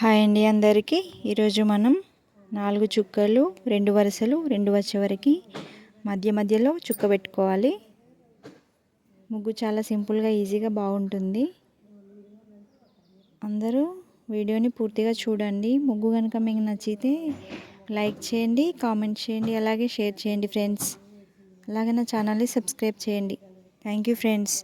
Hi అండి అందరికీ. ఈరోజు మనం నాలుగు చుక్కలు రెండు వరుసలు రెండు వచ్చే వరకు మధ్య మధ్యలో చుక్క పెట్టుకోవాలి. ముగ్గు చాలా సింపుల్గా ఈజీగా బాగుంటుంది. అందరూ వీడియోని పూర్తిగా చూడండి. ముగ్గు కనుక మీకు నచ్చితే లైక్ చేయండి కామెంట్ చేయండి అలాగే షేర్ చేయండి ఫ్రెండ్స్. అలాగే నా ఛానల్ని సబ్స్క్రైబ్ చేయండి. Thank you friends.